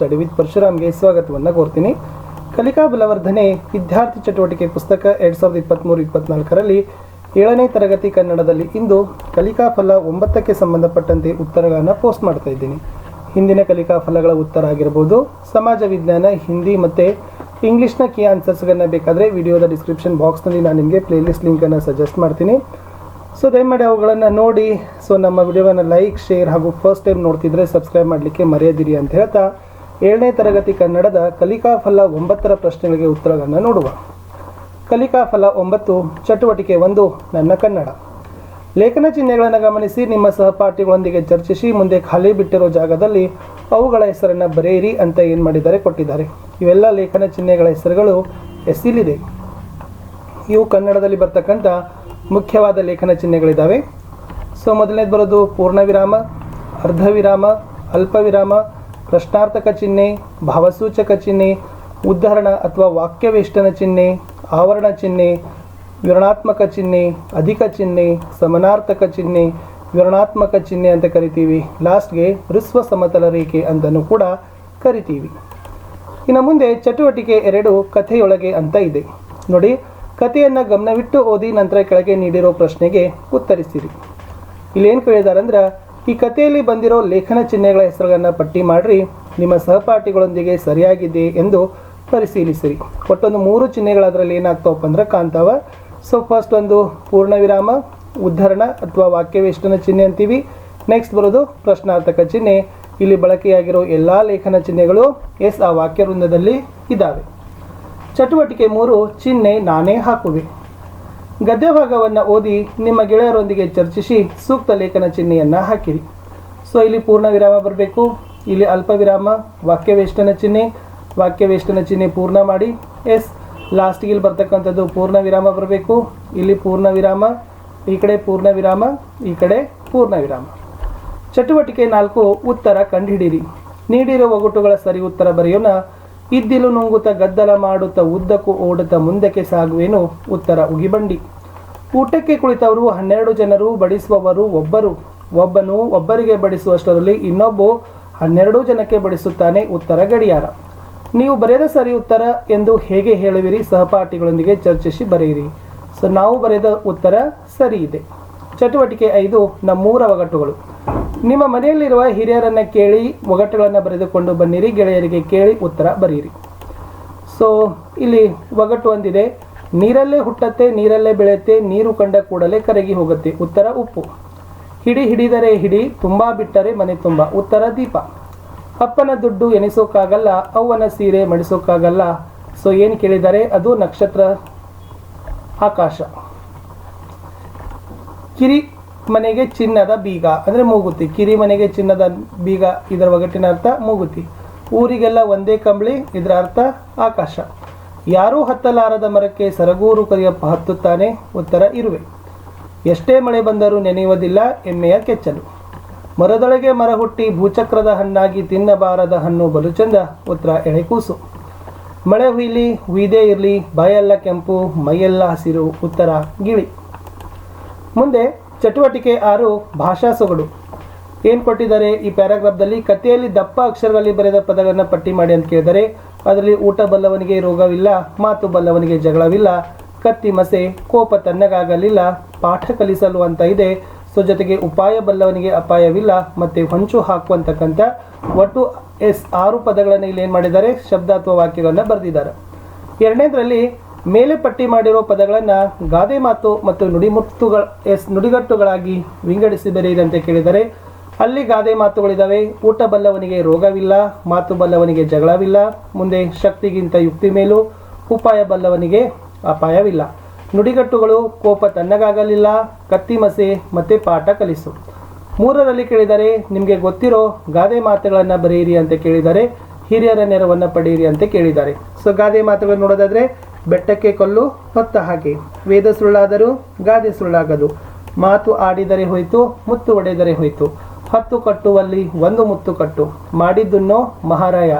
Study with ಪರಶುರಾಮ್ಗೆ ಸ್ವಾಗತವನ್ನು ಕೋರ್ತೀನಿ. ಕಲಿಕಾ ಬಲವರ್ಧನೆ ವಿದ್ಯಾರ್ಥಿ ಚಟುವಟಿಕೆ ಪುಸ್ತಕ ಎರಡ್ ಸಾವಿರದ ಇಪ್ಪತ್ತ್ಮೂರು ಇಪ್ಪತ್ನಾಲ್ಕರಲ್ಲಿ ಏಳನೇ ತರಗತಿ ಕನ್ನಡದಲ್ಲಿ ಇಂದು ಕಲಿಕಾ ಫಲ ಒಂಬತ್ತಕ್ಕೆ ಸಂಬಂಧಪಟ್ಟಂತೆ ಉತ್ತರಗಳನ್ನು ಪೋಸ್ಟ್ ಮಾಡ್ತಾ ಇದ್ದೀನಿ. ಹಿಂದಿನ ಕಲಿಕಾ ಫಲಗಳ ಉತ್ತರ ಆಗಿರ್ಬೋದು, ಸಮಾಜ ವಿಜ್ಞಾನ, ಹಿಂದಿ ಮತ್ತು ಇಂಗ್ಲೀಷ್ನ ಕೀ ಆನ್ಸರ್ಸ್ಗಳನ್ನ ಬೇಕಾದರೆ ವಿಡಿಯೋದ ಡಿಸ್ಕ್ರಿಪ್ಷನ್ ಬಾಕ್ಸ್ನಲ್ಲಿ ನಾನು ನಿಮಗೆ ಪ್ಲೇಲಿಸ್ಟ್ ಲಿಂಕನ್ನು ಸಜೆಸ್ಟ್ ಮಾಡ್ತೀನಿ. ಸೊ ದಯಮಾಡಿ ಅವುಗಳನ್ನು ನೋಡಿ. ಸೊ ನಮ್ಮ ವಿಡಿಯೋವನ್ನು ಲೈಕ್ ಶೇರ್ ಹಾಗೂ ಫಸ್ಟ್ ಟೈಮ್ ನೋಡ್ತಿದ್ರೆ ಸಬ್ಸ್ಕ್ರೈಬ್ ಮಾಡಲಿಕ್ಕೆ ಮರೆಯದಿರಿ ಅಂತ ಹೇಳ್ತಾ ಏಳನೇ ತರಗತಿ ಕನ್ನಡದ ಕಲಿಕಾ ಫಲ ಒಂಬತ್ತರ ಪ್ರಶ್ನೆಗಳಿಗೆ ಉತ್ತರಗಳನ್ನು ನೋಡುವ. ಕಲಿಕಾ ಫಲ ಒಂಬತ್ತು, ಚಟುವಟಿಕೆ ಒಂದು, ನನ್ನ ಕನ್ನಡ. ಲೇಖನ ಚಿಹ್ನೆಗಳನ್ನು ಗಮನಿಸಿ, ನಿಮ್ಮ ಸಹಪಾಠಿಗಳೊಂದಿಗೆ ಚರ್ಚಿಸಿ, ಮುಂದೆ ಖಾಲಿ ಬಿಟ್ಟಿರೋ ಜಾಗದಲ್ಲಿ ಅವುಗಳ ಹೆಸರನ್ನು ಬರೆಯಿರಿ ಅಂತ ಏನು ಮಾಡಿದ್ದಾರೆ, ಕೊಟ್ಟಿದ್ದಾರೆ. ಇವೆಲ್ಲ ಲೇಖನ ಚಿಹ್ನೆಗಳ ಹೆಸರುಗಳು ಎಸ್ಸಿಲಿದೆ. ಇವು ಕನ್ನಡದಲ್ಲಿ ಬರ್ತಕ್ಕಂಥ ಮುಖ್ಯವಾದ ಲೇಖನ ಚಿಹ್ನೆಗಳಿದ್ದಾವೆ ಸೊ, ಮೊದಲನೇದು ಬರೋದು ಪೂರ್ಣ ವಿರಾಮ ಅರ್ಧ ವಿರಾಮ ಅಲ್ಪ ವಿರಾಮ ಪ್ರಶ್ನಾರ್ಥಕ ಚಿಹ್ನೆ, ಭಾವಸೂಚಕ ಚಿಹ್ನೆ, ಉದ್ಧರಣ ಅಥವಾ ವಾಕ್ಯವೇಷ್ಟನ ಚಿಹ್ನೆ, ಆವರಣ ಚಿಹ್ನೆ, ವಿವರಣಾತ್ಮಕ ಚಿಹ್ನೆ, ಅಧಿಕ ಚಿಹ್ನೆ, ಸಮನಾರ್ಥಕ ಚಿಹ್ನೆ, ವಿವರಣಾತ್ಮಕ ಚಿಹ್ನೆ ಅಂತ ಕರಿತೀವಿ. ಲಾಸ್ಟ್ಗೆ ಹೃಸ್ವ ಸಮತಲ ರೇಖೆ ಅಂತಲೂ ಕೂಡ ಕರಿತೀವಿ. ಇನ್ನು ಮುಂದೆ ಚಟುವಟಿಕೆ ಎರಡು ಕಥೆಯೊಳಗೆ ಅಂತ ಇದೆ. ನೋಡಿ, ಕಥೆಯನ್ನು ಗಮನವಿಟ್ಟು ಓದಿ ನಂತರ ಕೆಳಗೆ ನೀಡಿರೋ ಪ್ರಶ್ನೆಗೆ ಉತ್ತರಿಸಿರಿ ಇಲ್ಲೇನು ಕೇಳಿದಾರೆ ಅಂದ್ರೆ ಈ ಕಥೆಯಲ್ಲಿ ಬಂದಿರೋ ಲೇಖನ ಚಿಹ್ನೆಗಳ ಹೆಸರುಗಳನ್ನು ಪಟ್ಟಿ ಮಾಡಿರಿ. ನಿಮ್ಮ ಸಹಪಾಠಿಗಳೊಂದಿಗೆ ಸರಿಯಾಗಿದೆ ಎಂದು ಪರಿಶೀಲಿಸಿರಿ. ಒಟ್ಟೊಂದು ಮೂರು ಚಿಹ್ನೆಗಳು ಅದರಲ್ಲಿ ಏನಾಗ್ತಾವಪ್ಪ ಅಂದ್ರೆ ಕಾಣ್ತಾವ. ಸೊ ಫಸ್ಟ್ ಒಂದು ಪೂರ್ಣ ವಿರಾಮ ಉದ್ಧರಣ ಅಥವಾ ವಾಕ್ಯವೇಷ್ಟನ ಚಿಹ್ನೆ ಅಂತೀವಿ. ನೆಕ್ಸ್ಟ್ ಬರೋದು ಪ್ರಶ್ನಾರ್ಥಕ ಚಿಹ್ನೆ. ಇಲ್ಲಿ ಬಳಕೆಯಾಗಿರೋ ಎಲ್ಲ ಲೇಖನ ಚಿಹ್ನೆಗಳು ಎಸ್ ಆ ವಾಕ್ಯ ವೃಂದದಲ್ಲಿ ಇದ್ದಾವೆ. ಚಟುವಟಿಕೆ ಮೂರು, ಚಿಹ್ನೆ ನಾನೇ ಹಾಕುವೆ. ಗದ್ಯ ಭಾಗವನ್ನು ಓದಿ ನಿಮ್ಮ ಗೆಳೆಯರೊಂದಿಗೆ ಚರ್ಚಿಸಿ ಸೂಕ್ತ ಲೇಖನ ಚಿಹ್ನೆಯನ್ನು ಹಾಕಿರಿ. ಸೊ, ಇಲ್ಲಿ ಪೂರ್ಣ ವಿರಾಮ ಬರಬೇಕು. ಇಲ್ಲಿ ಅಲ್ಪ ವಿರಾಮ, ವಾಕ್ಯವೇಷ್ಟನ ಚಿಹ್ನೆ. ವಾಕ್ಯವೇಷ್ಟನ ಚಿಹ್ನೆ ಪೂರ್ಣ ಮಾಡಿ. ಎಸ್, ಲಾಸ್ಟ್ಗೆ ಇಲ್ಲಿ ಬರ್ತಕ್ಕಂಥದ್ದು ಪೂರ್ಣ ವಿರಾಮ ಬರಬೇಕು. ಇಲ್ಲಿ ಪೂರ್ಣ ವಿರಾಮ, ಈ ಕಡೆ ಪೂರ್ಣ ವಿರಾಮ, ಈ ಕಡೆ ಪೂರ್ಣ ವಿರಾಮ. ಚಟುವಟಿಕೆ ನಾಲ್ಕು, ಉತ್ತರ ಕಂಡುಹಿಡಿಯಿರಿ. ನೀಡಿರೋ ಒಗಟುಗಳ ಸರಿ ಉತ್ತರ ಬರೆಯೋಣ. ಇದ್ದಿಲು ನುಂಗುತ್ತ ಗದ್ದಲ ಮಾಡುತ್ತ ಉದ್ದಕ್ಕೂ ಓಡುತ್ತ ಮುಂದಕ್ಕೆ ಸಾಗುವೇನು ಉತ್ತರ ಉಗಿಬಂಡಿ. ಊಟಕ್ಕೆ ಕುಳಿತವರು ಹನ್ನೆರಡು ಜನರು, ಬಡಿಸುವವರು ಒಬ್ಬರು. ಒಬ್ಬನು ಒಬ್ಬರಿಗೆ ಬಡಿಸುವಷ್ಟರಲ್ಲಿ ಇನ್ನೊಬ್ಬ ಹನ್ನೆರಡು ಜನಕ್ಕೆ ಬಡಿಸುತ್ತಾನೆ ಉತ್ತರ ಗಡಿಯಾರ. ನೀವು ಬರೆದ ಸರಿ ಉತ್ತರ ಎಂದು ಹೇಗೆ ಹೇಳುವಿರಿ? ಸಹಪಾಠಿಗಳೊಂದಿಗೆ ಚರ್ಚಿಸಿ ಬರೆಯಿರಿ. ಸೊ, ನಾವು ಬರೆದ ಉತ್ತರ ಸರಿ ಇದೆ. ಚಟುವಟಿಕೆ ಐದು, ನಮ್ಮೂರ ಒಗಟುಗಳು ನಿಮ್ಮ ಮನೆಯಲ್ಲಿರುವ ಹಿರಿಯರನ್ನ ಕೇಳಿ ಒಗಟುಗಳನ್ನು ಬರೆದುಕೊಂಡು ಬನ್ನಿರಿ, ಗೆಳೆಯರಿಗೆ ಕೇಳಿ ಉತ್ತರ ಬರೆಯಿರಿ ಸೊ ಇಲ್ಲಿ ಒಗಟು ಒಂದಿದೆ ನೀರಲ್ಲೇ ಹುಟ್ಟತ್ತೆ, ನೀರಲ್ಲೇ ಬೆಳೆಯುತ್ತೆ ನೀರು ಕಂಡ ಕೂಡಲೇ ಕರಗಿ ಹೋಗುತ್ತೆ. ಉತ್ತರ ಉಪ್ಪು. ಹಿಡಿ ಹಿಡಿದರೆ ಹಿಡಿ, ತುಂಬಾ ಬಿಟ್ಟರೆ ಮನೆ ತುಂಬ. ಉತ್ತರ ದೀಪ. ಅಪ್ಪನ ದುಡ್ಡು ಎನಿಸೋಕ್ಕಾಗಲ್ಲ ಅವ್ವನ ಸೀರೆ ಮಡಿಸೋಕ್ಕಾಗಲ್ಲ ಸೊ ಏನು ಕೇಳಿದರೆ ಅದು ನಕ್ಷತ್ರ ಆಕಾಶ. ಕಿರಿ ಮನೆಗೆ ಚಿನ್ನದ ಬೀಗ, ಅಂದರೆ ಮೂಗುತಿ. ಕಿರಿ ಮನೆಗೆ ಚಿನ್ನದ ಬೀಗ, ಇದರ ಒಗಟಿನ ಅರ್ಥ ಮೂಗುತಿ. ಊರಿಗೆಲ್ಲ ಒಂದೇ ಕಂಬಳಿ, ಇದರ ಅರ್ಥ ಆಕಾಶ. ಯಾರೂ ಹತ್ತಲಾರದ ಮರಕ್ಕೆ ಸರಗೂರು ಕರಿಯಪ್ಪ ಹತ್ತುತ್ತಾನೆ, ಉತ್ತರ ಇರುವೆ. ಎಷ್ಟೇ ಮಳೆ ಬಂದರೂ ನೆನೆಯುವುದಿಲ್ಲ, ಎಮ್ಮೆಯ ಕೆಚ್ಚಲು. ಮರದೊಳಗೆ ಮರ ಹುಟ್ಟಿ ಭೂಚಕ್ರದ ಹಣ್ಣಾಗಿ ತಿನ್ನಬಾರದ ಹಣ್ಣು ಬಲು ಚಂದ ಉತ್ತರ ಎಳೆಕೂಸು ಮಳೆ ಹುಯ್ಲಿ, ಹುಯ್ದೇ ಇರಲಿ, ಬಾಯೆಲ್ಲ ಕೆಂಪು, ಮೈಯೆಲ್ಲ ಹಸಿರು, ಉತ್ತರ ಗಿಳಿ. ಮುಂದೆ ಚಟುವಟಿಕೆ ಆರು ಭಾಷಾ ಸೊಗಡು. ಏನು ಕೊಟ್ಟಿದ್ದಾರೆ? ಈ ಪ್ಯಾರಾಗ್ರಾಫ್ದಲ್ಲಿ ಕಥೆಯಲ್ಲಿ ದಪ್ಪ ಅಕ್ಷರಗಳಲ್ಲಿ ಬರೆದ ಪದಗಳನ್ನು ಪಟ್ಟಿ ಮಾಡಿ ಅಂತ ಕೇಳಿದರೆ, ಅದರಲ್ಲಿ ಊಟ ಬಲ್ಲವನಿಗೆ ರೋಗವಿಲ್ಲ, ಮಾತು ಬಲ್ಲವನಿಗೆ ಜಗಳವಿಲ್ಲ, ಕತ್ತಿ ಮಸೆ, ಕೋಪ ತನ್ನಗಾಗಲಿಲ್ಲ ಪಾಠ ಕಲಿಸಲು ಅಂತ ಇದೆ, ಸೊ ಜೊತೆಗೆ ಉಪಾಯ ಬಲ್ಲವನಿಗೆ ಅಪಾಯವಿಲ್ಲ, ಮತ್ತು ಹೊಂಚು ಹಾಕುವಂತಕ್ಕಂಥ ಒಟ್ಟು ಎಸ್ ಆರು ಪದಗಳನ್ನು ಇಲ್ಲಿ ಏನು ಮಾಡಿದ್ದಾರೆ? ಶಬ್ದ ಅಥವಾ ವಾಕ್ಯಗಳನ್ನು ಬರೆದಿದ್ದಾರೆ. ಎರಡನೇದರಲ್ಲಿ ಮೇಲೆ ಪಟ್ಟಿ ಮಾಡಿರೋ ಪದಗಳನ್ನು ಗಾದೆ ಮಾತು ಮತ್ತು ನುಡಿಮುತ್ತುಗಳ ಎಸ್ ನುಡಿಗಟ್ಟುಗಳಾಗಿ ವಿಂಗಡಿಸಿ ಬರೆಯಿರಿ ಅಂತ ಕೇಳಿದರೆ, ಅಲ್ಲಿ ಗಾದೆ ಮಾತುಗಳಿದ್ದಾವೆ ಊಟ ಬಲ್ಲವನಿಗೆ ರೋಗವಿಲ್ಲ, ಮಾತು ಬಲ್ಲವನಿಗೆ ಜಗಳವಿಲ್ಲ, ಮುಂದೆ ಶಕ್ತಿಗಿಂತ ಯುಕ್ತಿ ಮೇಲೂ, ಉಪಾಯ ಬಲ್ಲವನಿಗೆ ಅಪಾಯವಿಲ್ಲ. ನುಡಿಗಟ್ಟುಗಳು ಕೋಪ ತನ್ನಗಾಗಲಿಲ್ಲ ಕತ್ತಿ ಮಸೆ ಮತ್ತೆ ಪಾಠ ಕಲಿಸು. ಮೂರರಲ್ಲಿ ಕೇಳಿದರೆ, ನಿಮಗೆ ಗೊತ್ತಿರೋ ಗಾದೆ ಮಾತುಗಳನ್ನು ಬರೆಯಿರಿ ಅಂತ ಕೇಳಿದರೆ, ಹಿರಿಯರ ನೆರವನ್ನು ಪಡೆಯಿರಿ ಅಂತ ಕೇಳಿದ್ದಾರೆ. ಸೊ ಗಾದೆ ಮಾತುಗಳನ್ನು ನೋಡೋದಾದ್ರೆ ಬೆಟ್ಟಕ್ಕೆ ಕೊಲ್ಲು, ಹೊತ್ತ ಹಾಗೆ. ವೇದ ಸುಳ್ಳಾದರೂ ಗಾದೆ ಸುಳ್ಳಾಗದು. ಮಾತು ಆಡಿದರೆ ಹೋಯಿತು, ಮುತ್ತು ಒಡೆದರೆ ಹೋಯಿತು. ಹತ್ತು ಕಟ್ಟುವಲ್ಲಿ ಒಂದು ಮುತ್ತು ಕಟ್ಟು. ಮಾಡಿದ್ದುನ್ನೋ ಮಹಾರಾಯ.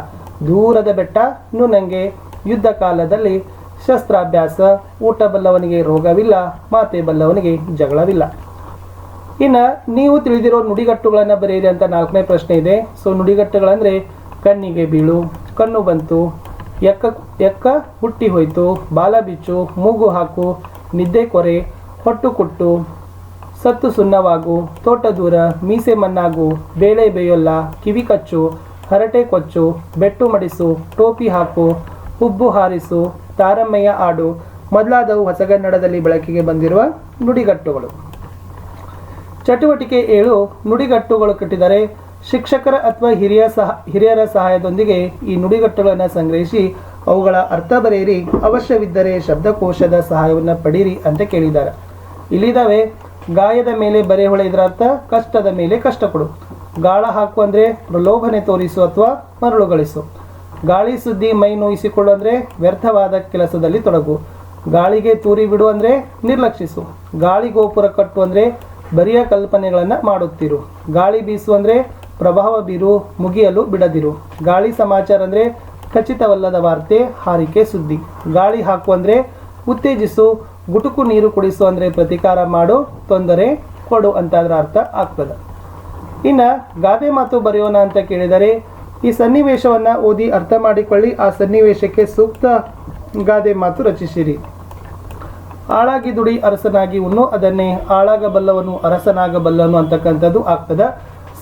ದೂರದ ಬೆಟ್ಟ ನಂಗೆ ಯುದ್ಧ ಕಾಲದಲ್ಲಿ ಶಸ್ತ್ರಾಭ್ಯಾಸ, ಊಟ ಬಲ್ಲವನಿಗೆ ರೋಗವಿಲ್ಲ, ಮಾತೆ ಬಲ್ಲವನಿಗೆ ಜಗಳವಿಲ್ಲ. ಇನ್ನು ನೀವು ತಿಳಿದಿರೋ ನುಡಿಗಟ್ಟುಗಳನ್ನು ಬರೆಯಿರಿ ಅಂತ ನಾಲ್ಕನೇ ಪ್ರಶ್ನೆ ಇದೆ. ಸೊ ನುಡಿಗಟ್ಟುಗಳಂದರೆ ಕಣ್ಣಿಗೆ ಬೀಳು, ಕಣ್ಣು ಬಂತು ಎಕ್ಕ ಎಕ್ಕ ಹುಟ್ಟಿ ಹೋಯ್ತು, ಬಾಲ ಬಿಚ್ಚು, ಮೂಗು ಹಾಕು, ನಿದ್ದೆ ಕೊರೆ, ಹೊಟ್ಟು ಕೊಟ್ಟು, ಸತ್ತು ಸುಣ್ಣವಾಗು, ತೋಟ ದೂರ, ಮೀಸೆ ಮಣ್ಣಾಗು, ಬೇಳೆ ಬೇಯೊಲ್ಲ, ಕಿವಿ ಕಚ್ಚು, ಹರಟೆ ಕೊಚ್ಚು, ಬೆಟ್ಟು ಮಡಿಸು, ಟೋಪಿ ಹಾಕು, ಹುಬ್ಬು ಹಾರಿಸು ತಾರಮ್ಮಯ್ಯ ಆಡು, ಮೊದಲಾದವು ಹೊಸಗನ್ನಡದಲ್ಲಿ ಬೆಳಕಿಗೆ ಬಂದಿರುವ ನುಡಿಗಟ್ಟುಗಳು. ಚಟುವಟಿಕೆ ಏಳು ನುಡಿಗಟ್ಟುಗಳು ಕಟ್ಟಿದರೆ ಶಿಕ್ಷಕರ ಅಥವಾ ಹಿರಿಯ ಸಹ, ಹಿರಿಯರ ಸಹಾಯದೊಂದಿಗೆ ಈ ನುಡಿಗಟ್ಟುಗಳನ್ನು ಸಂಗ್ರಹಿಸಿ ಅವುಗಳ ಅರ್ಥ ಬರೆಯಿರಿ. ಅವಶ್ಯವಿದ್ದರೆ ಶಬ್ದಕೋಶದ ಸಹಾಯವನ್ನು ಪಡೀರಿ ಅಂತ ಕೇಳಿದ್ದಾರೆ. ಇಲ್ಲಿದ್ದಾವೆ, ಗಾಯದ ಮೇಲೆ ಬರೆ ಹೊಳೆ ಇದರ ಅರ್ಥ, ಕಷ್ಟದ ಮೇಲೆ ಕಷ್ಟ ಕೊಡು. ಗಾಳ ಹಾಕು ಅಂದರೆ ಪ್ರಲೋಭನೆ ತೋರಿಸು ಅಥವಾ ಮರಳುಗಳಿಸು ಗಾಳಿ ಸುದ್ದಿ ಮೈ ನೋಯಿಸಿಕೊಳ್ಳು ಅಂದರೆ ವ್ಯರ್ಥವಾದ ಕೆಲಸದಲ್ಲಿ ತೊಡಗು. ಗಾಳಿಗೆ ತೂರಿ ಬಿಡು ಅಂದರೆ ನಿರ್ಲಕ್ಷಿಸು. ಗಾಳಿ ಗೋಪುರ ಕಟ್ಟು ಅಂದರೆ ಬರಿಯ ಕಲ್ಪನೆಗಳನ್ನು ಮಾಡುತ್ತಿರು. ಗಾಳಿ ಬೀಸು ಅಂದರೆ ಪ್ರಭಾವ ಬೀರು ಮುಗಿಯಲು ಬಿಡದಿರು. ಗಾಳಿ ಸಮಾಚಾರ ಅಂದರೆ ಖಚಿತವಲ್ಲದ ವಾರ್ತೆ, ಹಾರಿಕೆ ಸುದ್ದಿ. ಗಾಳಿ ಹಾಕು ಅಂದರೆ ಉತ್ತೇಜಿಸು, ಗುಟುಕು ನೀರು ಕುಡಿಸು ಅಂದರೆ ಪ್ರತಿಕಾರ ಮಾಡು, ತೊಂದರೆ ಕೊಡು ಅಂತ ಅದರ ಅರ್ಥ ಆಗ್ತದೆ. ಇನ್ನು ಗಾದೆ ಮಾತು ಬರೆಯೋಣ ಅಂತ ಕೇಳಿದರೆ, ಈ ಸನ್ನಿವೇಶವನ್ನು ಓದಿ ಅರ್ಥ ಮಾಡಿಕೊಳ್ಳಿ, ಆ ಸನ್ನಿವೇಶಕ್ಕೆ ಸೂಕ್ತ ಗಾದೆ ಮಾತು ರಚಿಸಿರಿ. ಆಳಾಗಿ ದುಡಿ ಅರಸನಾಗಿ ಉಣ್ಣು, ಅದನ್ನೇ ಆಳಾಗಬಲ್ಲವನು ಅರಸನಾಗಬಲ್ಲನು ಅಂತಕ್ಕಂಥದ್ದು ಆಗ್ತದ.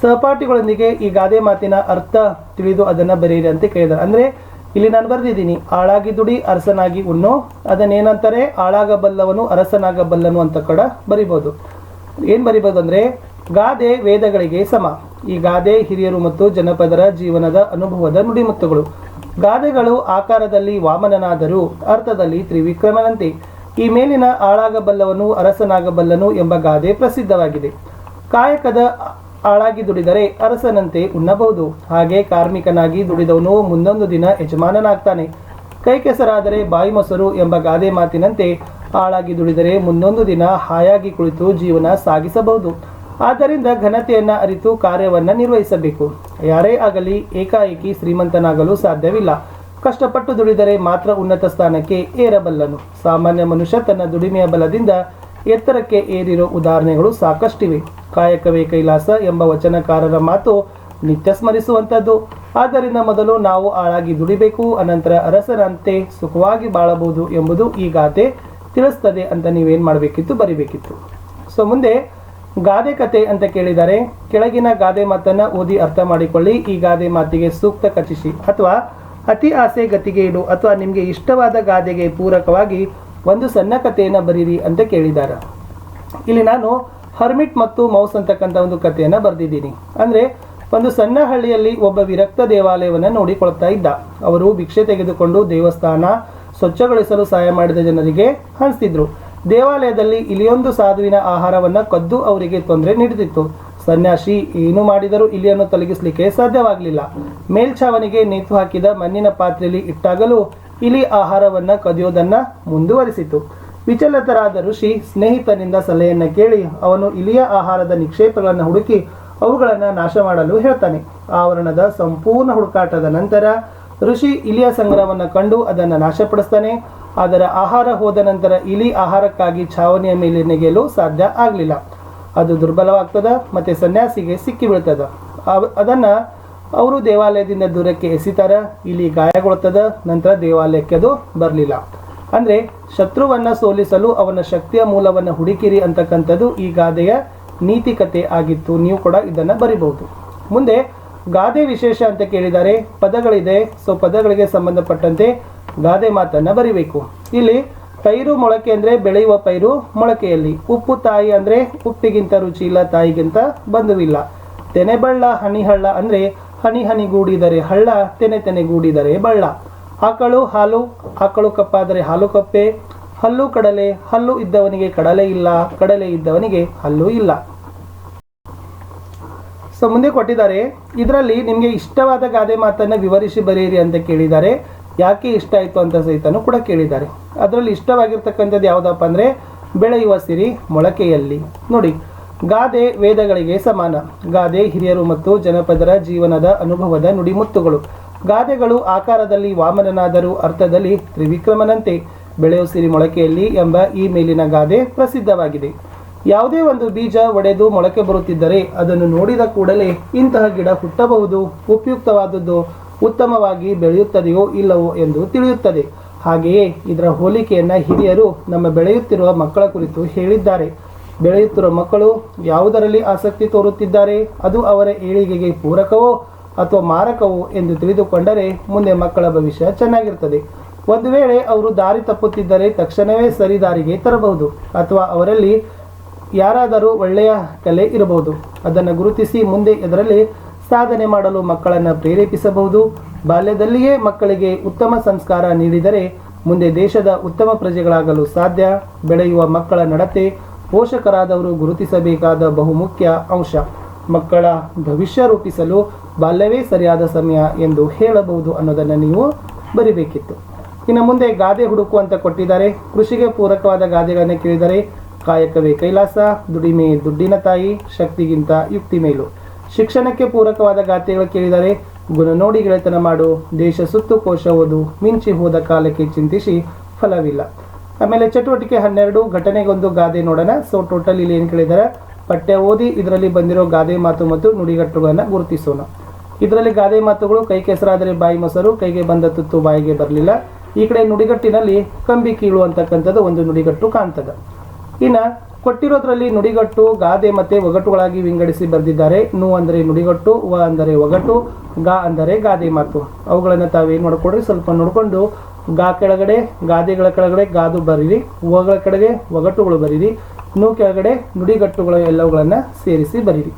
ಸಹಪಾಠಿಗಳೊಂದಿಗೆ ಈ ಗಾದೆ ಮಾತಿನ ಅರ್ಥ ತಿಳಿದು ಅದನ್ನು ಬರೆಯಿರಿ ಅಂತ ಕೇಳಿದ್ದಾರೆ. ಅಂದರೆ ಇಲ್ಲಿ ನಾನು ಬರೆದಿದ್ದೀನಿ ಆಳಾಗಿ ದುಡಿ, ಅರಸನಾಗಿ ಉಣ್ಣು. ಅದನ್ನೇನಂತಾರೆ? ಆಳಾಗಬಲ್ಲವನು ಅರಸನಾಗಬಲ್ಲನು ಅಂತ ಕೂಡ ಬರಿಬೋದು. ಏನು ಬರಿಬೋದು ಅಂದರೆ, ಗಾದೆ ವೇದಗಳಿಗೆ ಸಮ. ಈ ಗಾದೆ ಹಿರಿಯರು ಮತ್ತು ಜನಪದರ ಜೀವನದ ಅನುಭವದ ನುಡಿಮುತ್ತುಗಳು. ಗಾದೆಗಳು ಆಕಾರದಲ್ಲಿ ವಾಮನನಾದರೂ ಅರ್ಥದಲ್ಲಿ ತ್ರಿವಿಕ್ರಮನಂತೆ. ಈ ಮೇಲಿನ ಆಳಾಗಬಲ್ಲವನು ಅರಸನಾಗಬಲ್ಲನು ಎಂಬ ಗಾದೆ ಪ್ರಸಿದ್ಧವಾಗಿದೆ. ಕಾಯಕದ ಆಳಾಗಿ ದುಡಿದರೆ ಅರಸನಂತೆ ಉಣ್ಣಬಹುದು. ಹಾಗೆ ಕಾರ್ಮಿಕನಾಗಿ ದುಡಿದವನು ಮುಂದೊಂದು ದಿನ ಯಜಮಾನನಾಗ್ತಾನೆ. ಕೈ ಕೆಸರಾದರೆ ಬಾಯಿ ಮೊಸರು ಎಂಬ ಗಾದೆ ಮಾತಿನಂತೆ ಆಳಾಗಿ ದುಡಿದರೆ ಮುಂದೊಂದು ದಿನ ಹಾಯಾಗಿ ಕುಳಿತು ಜೀವನ ಸಾಗಿಸಬಹುದು. ಆದ್ದರಿಂದ ಘನತೆಯನ್ನ ಅರಿತು ಕಾರ್ಯವನ್ನ ನಿರ್ವಹಿಸಬೇಕು. ಯಾರೇ ಆಗಲಿ ಏಕಾಏಕಿ ಶ್ರೀಮಂತನಾಗಲು ಸಾಧ್ಯವಿಲ್ಲ. ಕಷ್ಟಪಟ್ಟು ದುಡಿದರೆ ಮಾತ್ರ ಉನ್ನತ ಸ್ಥಾನಕ್ಕೆ ಏರಬಲ್ಲನು. ಸಾಮಾನ್ಯ ಮನುಷ್ಯ ತನ್ನ ದುಡಿಮೆಯ ಬಲದಿಂದ ಎತ್ತರಕ್ಕೆ ಏರಿರೋ ಉದಾಹರಣೆಗಳು ಸಾಕಷ್ಟಿವೆ. ಕಾಯಕವೇ ಕೈಲಾಸ ಎಂಬ ವಚನಕಾರರ ಮಾತು ನಿತ್ಯ ಸ್ಮರಿಸುವಂಥದ್ದು. ಆದ್ದರಿಂದ ಮೊದಲು ನಾವು ಆಳಾಗಿ ದುಡಿಬೇಕು, ಅನಂತರ ಅರಸರಂತೆ ಸುಖವಾಗಿ ಬಾಳಬಹುದು ಎಂಬುದು ಈ ಗಾದೆ ತಿಳಿಸ್ತದೆ ಅಂತ ನೀವೇನು ಮಾಡಬೇಕಿತ್ತು, ಬರಿಬೇಕಿತ್ತು. ಸೊ, ಮುಂದೆ ಗಾದೆ ಕತೆ ಅಂತ ಕೇಳಿದರೆ, ಕೆಳಗಿನ ಗಾದೆ ಮಾತನ್ನ ಓದಿ ಅರ್ಥ ಮಾಡಿಕೊಳ್ಳಿ. ಈ ಗಾದೆ ಮಾತಿಗೆ ಸೂಕ್ತ ಕಚಿಸಿ. ಅಥವಾ ಅತಿ ಆಸೆ ಗತಿಗೆ ಇಡು ಅಥವಾ ನಿಮಗೆ ಇಷ್ಟವಾದ ಗಾದೆಗೆ ಪೂರಕವಾಗಿ ಒಂದು ಸಣ್ಣ ಕಥೆಯನ್ನು ಬರೀರಿ ಅಂತ ಕೇಳಿದ್ದಾರೆ ಇಲ್ಲಿ ನಾನು ಹರ್ಮಿಟ್ ಮತ್ತು ಮೌಸ್ ಅಂತಕ್ಕಂಥ ಒಂದು ಕಥೆಯನ್ನು ಬರೆದಿದ್ದೀನಿ. ಅಂದರೆ ಒಂದು ಸಣ್ಣ ಹಳ್ಳಿಯಲ್ಲಿ ಒಬ್ಬ ವಿರಕ್ತ ದೇವಾಲಯವನ್ನು ನೋಡಿಕೊಳ್ತಾ ಇದ್ದ. ಅವರು ಭಿಕ್ಷೆ ತೆಗೆದುಕೊಂಡು ದೇವಸ್ಥಾನ ಸ್ವಚ್ಛಗೊಳಿಸಲು ಸಹಾಯ ಮಾಡಿದ ಜನರಿಗೆ ಹಂಚ್ತಿದ್ರು. ದೇವಾಲಯದಲ್ಲಿ ಇಲಿಯೊಂದು ಸಾಧುವಿನ ಆಹಾರವನ್ನು ಕದ್ದು ಅವರಿಗೆ ತೊಂದರೆ ನೀಡುತ್ತಿತ್ತು. ಸನ್ಯಾಸಿ, ಏನು ಮಾಡಿದರೂ ಇಲಿಯನ್ನು ತೊಲಗಿಸಲಿಕ್ಕೆ ಸಾಧ್ಯವಾಗಲಿಲ್ಲ. ಮೇಲ್ಛಾವಣಿಗೆ ನೇತು ಹಾಕಿದ ಮಣ್ಣಿನ ಪಾತ್ರೆಯಲ್ಲಿ ಇಟ್ಟಾಗಲೂ ಇಲಿ ಆಹಾರವನ್ನು ಕದಿಯೋದನ್ನ ಮುಂದುವರಿಸಿತು. ವಿಚಲಿತರಾದ ಋಷಿ ಸ್ನೇಹಿತನಿಂದ ಸಲಹೆಯನ್ನ ಕೇಳಿ ಅವನು ಇಲಿಯ ಆಹಾರದ ನಿಕ್ಷೇಪಗಳನ್ನು ಹುಡುಕಿ ಅವುಗಳನ್ನು ನಾಶ ಮಾಡಲು ಹೇಳ್ತಾನೆ. ಆವರಣದ ಸಂಪೂರ್ಣ ಹುಡುಕಾಟದ ನಂತರ ಋಷಿ ಇಲಿಯ ಸಂಗ್ರಹವನ್ನು ಕಂಡು ಅದನ್ನು ನಾಶಪಡಿಸ್ತಾನೆ. ಅದರ ಆಹಾರ ಹೋದ ನಂತರ ಇಲಿ ಆಹಾರಕ್ಕಾಗಿ ಛಾವಣಿಯ ಮೇಲೆ ನೆಗೆಯಲು ಸಾಧ್ಯ ಆಗಲಿಲ್ಲ. ಅದು ದುರ್ಬಲವಾಗ್ತದ ಮತ್ತೆ ಸನ್ಯಾಸಿಗೆ ಸಿಕ್ಕಿ ಬೀಳ್ತದ ಅದನ್ನ ಅವರು ದೇವಾಲಯದಿಂದ ದೂರಕ್ಕೆ ಎಸಿತಾರ, ಇಲ್ಲಿ ಗಾಯಗೊಳ್ತದ ನಂತರ ದೇವಾಲಯಕ್ಕೆ ಅದು ಬರಲಿಲ್ಲ. ಅಂದರೆ ಶತ್ರುವನ್ನು ಸೋಲಿಸಲು ಅವನ ಶಕ್ತಿಯ ಮೂಲವನ್ನು ಹುಡುಕಿರಿ ಅಂತಕ್ಕಂಥದ್ದು ಈ ಗಾದೆಯ ನೀತಿಕತೆ ಆಗಿತ್ತು. ನೀವು ಕೂಡ ಇದನ್ನು ಬರಿಬಹುದು. ಮುಂದೆ ಗಾದೆ ವಿಶೇಷ ಅಂತ ಕೇಳಿದರೆ ಪದಗಳಿದೆ. ಸೊ ಪದಗಳಿಗೆ ಸಂಬಂಧಪಟ್ಟಂತೆ ಗಾದೆ ಮಾತನ್ನು ಬರಿಬೇಕು. ಇಲ್ಲಿ ಪೈರು ಮೊಳಕೆ ಅಂದರೆ ಬೆಳೆಯುವ ಪೈರು ಮೊಳಕೆಯಲ್ಲಿ. ಉಪ್ಪು ತಾಯಿ ಅಂದರೆ ಉಪ್ಪಿಗಿಂತ ರುಚಿ ಇಲ್ಲ, ತಾಯಿಗಿಂತ ಬಂಧುವಿಲ್ಲ. ತೆನೆಬಳ್ಳ, ಹಣಿಹಳ್ಳ ಅಂದ್ರೆ ಹನಿ ಹನಿ ಗೂಡಿದರೆ ಹಳ್ಳ, ತೆನೆ ತೆನೆ ಗೂಡಿದರೆ ಬಳ್ಳ. ಆಕಳು ಹಾಲು, ಆಕಳು ಕಪ್ಪಾದರೆ ಹಾಲು ಕಪ್ಪೆ. ಹಲ್ಲು ಕಡಲೆ, ಹಲ್ಲು ಇದ್ದವನಿಗೆ ಕಡಲೆ ಇಲ್ಲ, ಕಡಲೆ ಇದ್ದವನಿಗೆ ಹಲ್ಲು ಇಲ್ಲ. ಸೊ ಮುಂದೆ ಕೊಟ್ಟಿದ್ದಾರೆ, ಇದರಲ್ಲಿ ನಿಮಗೆ ಇಷ್ಟವಾದ ಗಾದೆ ಮಾತನ್ನು ವಿವರಿಸಿ ಬರೆಯಿರಿ ಅಂತ ಕೇಳಿದ್ದಾರೆ. ಯಾಕೆ ಇಷ್ಟ ಆಯಿತು ಅಂತ ಸಹಿತನೂ ಕೂಡ ಕೇಳಿದ್ದಾರೆ. ಅದರಲ್ಲಿ ಇಷ್ಟವಾಗಿರ್ತಕ್ಕಂಥದ್ದು ಯಾವುದಪ್ಪ ಅಂದರೆ, ಬೆಳೆಯುವ ಸಿರಿ ಮೊಳಕೆಯಲ್ಲಿ. ನೋಡಿ ಗಾದೆ ವೇದಗಳಿಗೆ ಸಮಾನ. ಗಾದೆ ಹಿರಿಯರು ಮತ್ತು ಜನಪದರ ಜೀವನದ ಅನುಭವದ ನುಡಿಮುತ್ತುಗಳು. ಗಾದೆಗಳು ಆಕಾರದಲ್ಲಿ ವಾಮನನಾದರೂ ಅರ್ಥದಲ್ಲಿ ತ್ರಿವಿಕ್ರಮನಂತೆ. ಬೆಳೆಯುಸಿರಿ ಮೊಳಕೆಯಲ್ಲಿ ಎಂಬ ಈ ಮೇಲಿನ ಗಾದೆ ಪ್ರಸಿದ್ಧವಾಗಿದೆ. ಯಾವುದೇ ಒಂದು ಬೀಜ ಒಡೆದು ಮೊಳಕೆ ಬರುತ್ತಿದ್ದರೆ ಅದನ್ನು ನೋಡಿದ ಕೂಡಲೇ ಇಂತಹ ಗಿಡ ಹುಟ್ಟಬಹುದು, ಉಪಯುಕ್ತವಾದದ್ದು ಉತ್ತಮವಾಗಿ ಬೆಳೆಯುತ್ತದೆಯೋ ಇಲ್ಲವೋ ಎಂದು ತಿಳಿಯುತ್ತದೆ. ಹಾಗೆಯೇ ಇದರ ಹೋಲಿಕೆಯನ್ನು ಹಿರಿಯರು ನಮ್ಮ ಬೆಳೆಯುತ್ತಿರುವ ಮಕ್ಕಳ ಕುರಿತು ಹೇಳಿದ್ದಾರೆ. ಬೆಳೆಯುತ್ತಿರುವ ಮಕ್ಕಳು ಯಾವುದರಲ್ಲಿ ಆಸಕ್ತಿ ತೋರುತ್ತಿದ್ದಾರೆ? ಅದು ಅವರ ಏಳಿಗೆಗೆ ಪೂರಕವೋ ಅಥವಾ ಮಾರಕವೋ ಎಂದು ತಿಳಿದುಕೊಂಡರೆ ಮುಂದೆ ಮಕ್ಕಳ ಭವಿಷ್ಯ ಚೆನ್ನಾಗಿರ್ತದೆ ಒಂದು ವೇಳೆ ಅವರು ದಾರಿ ತಪ್ಪುತ್ತಿದ್ದರೆ ತಕ್ಷಣವೇ ಸರಿ ದಾರಿಗೆ ತರಬಹುದು ಅಥವಾ ಅವರಲ್ಲಿ ಯಾರಾದರೂ ಒಳ್ಳೆಯ ಕಲೆ ಇರಬಹುದು. ಅದನ್ನು ಗುರುತಿಸಿ ಮುಂದೆ ಇದರಲ್ಲಿ ಸಾಧನೆ ಮಾಡಲು ಮಕ್ಕಳನ್ನು ಪ್ರೇರೇಪಿಸಬಹುದು. ಬಾಲ್ಯದಲ್ಲಿಯೇ ಮಕ್ಕಳಿಗೆ ಉತ್ತಮ ಸಂಸ್ಕಾರ ನೀಡಿದರೆ ಮುಂದೆ ದೇಶದ ಉತ್ತಮ ಪ್ರಜೆಗಳಾಗಲು ಸಾಧ್ಯ. ಬೆಳೆಯುವ ಮಕ್ಕಳ ನಡತೆ ಪೋಷಕರಾದವರು ಗುರುತಿಸಬೇಕಾದ ಬಹುಮುಖ್ಯ ಅಂಶ. ಮಕ್ಕಳ ಭವಿಷ್ಯ ರೂಪಿಸಲು ಬಾಲ್ಯವೇ ಸರಿಯಾದ ಸಮಯ ಎಂದು ಹೇಳಬಹುದು ಅನ್ನೋದನ್ನು ನೀವು ಬರಿಬೇಕಿತ್ತು. ಇನ್ನು ಮುಂದೆ ಗಾದೆ ಹುಡುಕು ಅಂತ ಕೊಟ್ಟಿದ್ದಾರೆ. ಕೃಷಿಗೆ ಪೂರಕವಾದ ಗಾದೆಗಳನ್ನು ಕೇಳಿದರೆ ಕಾಯಕವೇ ಕೈಲಾಸ, ದುಡಿಮೆ ದುಡ್ಡಿನ ತಾಯಿ, ಶಕ್ತಿಗಿಂತ ಯುಕ್ತಿ ಮೇಲು. ಶಿಕ್ಷಣಕ್ಕೆ ಪೂರಕವಾದ ಗಾದೆಗಳು ಕೇಳಿದರೆ ಗುಣ ನೋಡಿ ಗೆಳೆತನ ಮಾಡು. ದೇಶ ಸುತ್ತು ಕೋಶ ಓದು, ಮಿಂಚಿ ಹೋದ ಕಾಲಕ್ಕೆ ಚಿಂತಿಸಿ ಫಲವಿಲ್ಲ. ಆಮೇಲೆ ಚಟುವಟಿಕೆ ಹನ್ನೆರಡು, ಘಟನೆಗೊಂದು ಗಾದೆ ನೋಡೋಣ. ಸೊ ಟೋಟಲ್ ಇಲ್ಲಿ ಏನು ಕೇಳಿದ್ದಾರೆ? ಪಠ್ಯ ಓದಿ, ಇದರಲ್ಲಿ ಬಂದಿರೋ ಗಾದೆ ಮಾತು ಮತ್ತು ನುಡಿಗಟ್ಟುಗಳನ್ನು ಗುರುತಿಸೋಣ. ಇದರಲ್ಲಿ ಗಾದೆ ಮಾತುಗಳು ಕೈ ಕೆಸರಾದರೆ ಬಾಯಿ ಮೊಸರು, ಕೈಗೆ ಬಂದ ತುತ್ತು ಬಾಯಿಗೆ ಬರಲಿಲ್ಲ. ಈ ಕಡೆ ನುಡಿಗಟ್ಟಿನಲ್ಲಿ ಕಂಬಿ ಕೀಳು ಅಂತಕ್ಕಂಥದ್ದು ಒಂದು ನುಡಿಗಟ್ಟು ಕಾಣ್ತದೆ. ಇನ್ನು ಕೊಟ್ಟಿರೋದ್ರಲ್ಲಿ ನುಡಿಗಟ್ಟು, ಗಾದೆ ಮತ್ತೆ ಒಗಟುಗಳಾಗಿ ವಿಂಗಡಿಸಿ ಬರೆದಿದ್ದಾರೆ. ನು ಅಂದರೆ ನುಡಿಗಟ್ಟು, ವ ಅಂದರೆ ಒಗಟು, ಗಾ ಅಂದರೆ ಗಾದೆ ಮಾತು. ಅವುಗಳನ್ನು ತಾವೇನು ನೋಡ್ಕೊಡ್ರಿ ಸ್ವಲ್ಪ ನೋಡಿಕೊಂಡು ಗಾ ಕೆಳಗಡೆ, ಗಾದೆಗಳ ಕೆಳಗಡೆ ಗಾದು ಬರೀರಿ ಒಗಳ ಕೆಳಗೆ ಒಗಟುಗಳು ಬರೀರಿ, ನು ಕೆಳಗಡೆ ನುಡಿಗಟ್ಟುಗಳು ಎಲ್ಲವುಗಳನ್ನು ಸೇರಿಸಿ ಬರೀರಿ.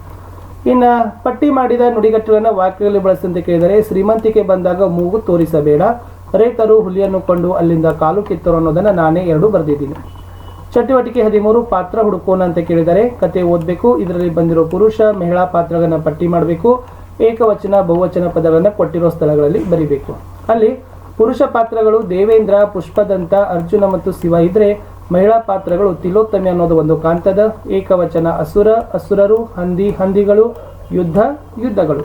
ಇನ್ನು ಪಟ್ಟಿ ಮಾಡಿದ ನುಡಿಗಟ್ಟುಗಳನ್ನು ವಾಕ್ಯದಲ್ಲಿ ಬಳಸಂತೆ ಕೇಳಿದರೆ, ಶ್ರೀಮಂತಿಕೆ ಬಂದಾಗ ಮೂಗು ತೋರಿಸಬೇಡ, ರೈತರು ಹುಲಿಯನ್ನು ಕೊಂಡು ಅಲ್ಲಿಂದ ಕಾಲು ಕಿತ್ತರು ಅನ್ನೋದನ್ನು ನಾನೇ ಎರಡು ಬರೆದಿದ್ದೀನಿ. ಚಟುವಟಿಕೆ ಹದಿಮೂರು, ಪಾತ್ರ ಹುಡುಕೋಣ ಅಂತ ಕೇಳಿದರೆ, ಕತೆ ಓದಬೇಕು, ಇದರಲ್ಲಿ ಬಂದಿರೋ ಪುರುಷ, ಮಹಿಳಾ ಪಾತ್ರಗಳನ್ನ ಪಟ್ಟಿ ಮಾಡಬೇಕು, ಏಕವಚನ, ಬಹುವಚನ ಪದಗಳನ್ನು ಕೊಟ್ಟಿರೋ ಸ್ಥಳಗಳಲ್ಲಿ ಬರಿಬೇಕು. ಅಲ್ಲಿ ಪುರುಷ ಪಾತ್ರಗಳು ದೇವೇಂದ್ರ, ಪುಷ್ಪದಂತ, ಅರ್ಜುನ ಮತ್ತು ಶಿವ ಇದ್ರೆ ಮಹಿಳಾ ಪಾತ್ರಗಳು ತಿಲೋತ್ತಮಿ ಅನ್ನೋದು ಒಂದು ಕಾಂತದ ಏಕವಚನ. ಅಸುರ, ಅಸುರರು, ಹಂದಿ, ಹಂದಿಗಳು, ಯುದ್ಧ, ಯುದ್ಧಗಳು.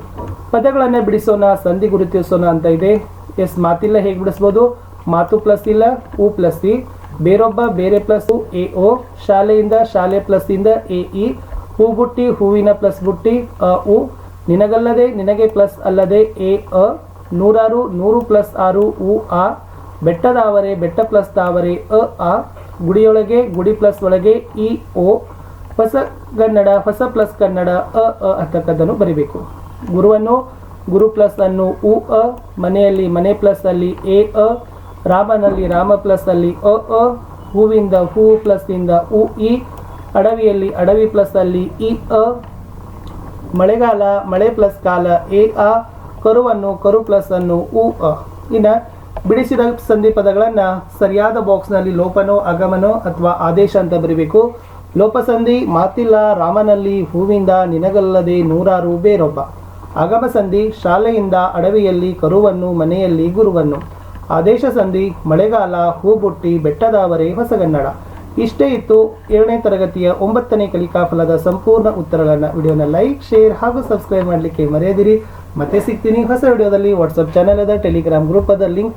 ಪದಗಳನ್ನು ಬಿಡಿಸೋಣ, ಸಂಧಿ ಗುರುತಿಸೋಣ ಅಂತ ಇದೆ. ಎಸ್, ಮಾತಿಲ್ಲ ಹೇಗೆ ಬಿಡಿಸ್ಬೋದು? ಮಾತು ಪ್ಲಸ್ ಇಲ್ಲ ಉ ಪ್ಲಸ್ ಇ ಬೇರೊಬ್ಬ, ಬೇರೆ ಪ್ಲಸ್ ಎ, ಓ. ಶಾಲೆಯಿಂದ, ಶಾಲೆ ಪ್ಲಸ್ ಇಂದ, ಎ, ಇ. ಹೂ ಬುಟ್ಟಿ, ಹೂವಿನ ಪ್ಲಸ್ ಬುಟ್ಟಿ, ಅ, ಉ. ನಿನಗಲ್ಲದೆ, ನಿನಗೆ ಪ್ಲಸ್ ಅಲ್ಲದೆ, ಎ, ಅ. ನೂರಾರು, ನೂರು ಪ್ಲಸ್ ಆರು, ಉ, ಆ. ಬೆಟ್ಟದ ಆವರೆ ಬೆಟ್ಟ ಪ್ಲಸ್ ತಾವರೆ ಅ, ಆ. ಗುಡಿಯೊಳಗೆ, ಗುಡಿ ಪ್ಲಸ್ ಒಳಗೆ, ಇ, ಓ. ಹೊಸ ಕನ್ನಡ, ಹೊಸ ಪ್ಲಸ್ ಕನ್ನಡ, ಅ ಅ ಅಂತಕ್ಕದ್ದನ್ನು ಬರೀಬೇಕು. ಗುರುವನ್ನು ಗುರು ಪ್ಲಸ್ ಅನ್ನು ಉ, ಅ. ಮನೆಯಲ್ಲಿ ಮನೆ ಪ್ಲಸ್ ಅಲ್ಲಿ ಎ, ಅ. ರಾಮನಲ್ಲಿ ರಾಮ ಪ್ಲಸ್ ಅಲ್ಲಿ ಅ ಅ. ಹೂವಿಂದ ಹೂ ಪ್ಲಸ್ ಇಂದ ಉ, ಇ. ಅಡವಿಯಲ್ಲಿ ಅಡವಿ ಪ್ಲಸ್ ಅಲ್ಲಿ ಇ, ಅ. ಮಳೆಗಾಲ, ಮಳೆ ಪ್ಲಸ್ ಕಾಲ ಎ, ಆ. ಕರುವನ್ನು, ಕರು ಪ್ಲಸ್ ಅನ್ನು ಉ, ಅ. ಇನ್ನು ಬಿಡಿಸಿದ ಸಂಧಿ ಪದಗಳನ್ನು ಸರಿಯಾದ ಬಾಕ್ಸ್ನಲ್ಲಿ ಲೋಪನೋ ಅಗಮನೋ ಅಥವಾ ಆದೇಶ ಅಂತ ಬರೀಬೇಕು. ಲೋಪಸಂಧಿ ಮಾತಿಲ್ಲ ರಾಮನಲ್ಲಿ, ಹೂವಿಂದ ನಿನಗಲ್ಲದೆ ನೂರಾರು ಬೇರೊಬ್ಬ. ಆಗಮ ಸಂಧಿ ಶಾಲೆಯಿಂದ ಅಡವಿಯಲ್ಲಿ, ಕರುವನ್ನು ಮನೆಯಲ್ಲಿ, ಗುರುವನ್ನು. ಆದೇಶ ಸಂಧಿ ಮಳೆಗಾಲ ಹೂಬುಟ್ಟಿ ಬೆಟ್ಟದಾವರೆ ಹೊಸಗನ್ನಡ. ಇಷ್ಟೇ ಇತ್ತು ಏಳನೇ ತರಗತಿಯ ಒಂಬತ್ತನೇ ಕಲಿಕಾ ಫಲದ ಸಂಪೂರ್ಣ ಉತ್ತರಗಳನ್ನು ವಿಡಿಯೋನ ಲೈಕ್, ಶೇರ್ ಹಾಗೂ ಸಬ್ಸ್ಕ್ರೈಬ್ ಮಾಡಲಿಕ್ಕೆ ಮರೆಯದಿರಿ. ಮತ್ತೆ ಸಿಗ್ತೀನಿ ಹೊಸ ವಿಡಿಯೋದಲ್ಲಿ. ವಾಟ್ಸಪ್ ಚಾನಲ್ ಅದ ಟೆಲಿಗ್ರಾಮ್ ಗ್ರೂಪ್ ಅದ ಲಿಂಕ್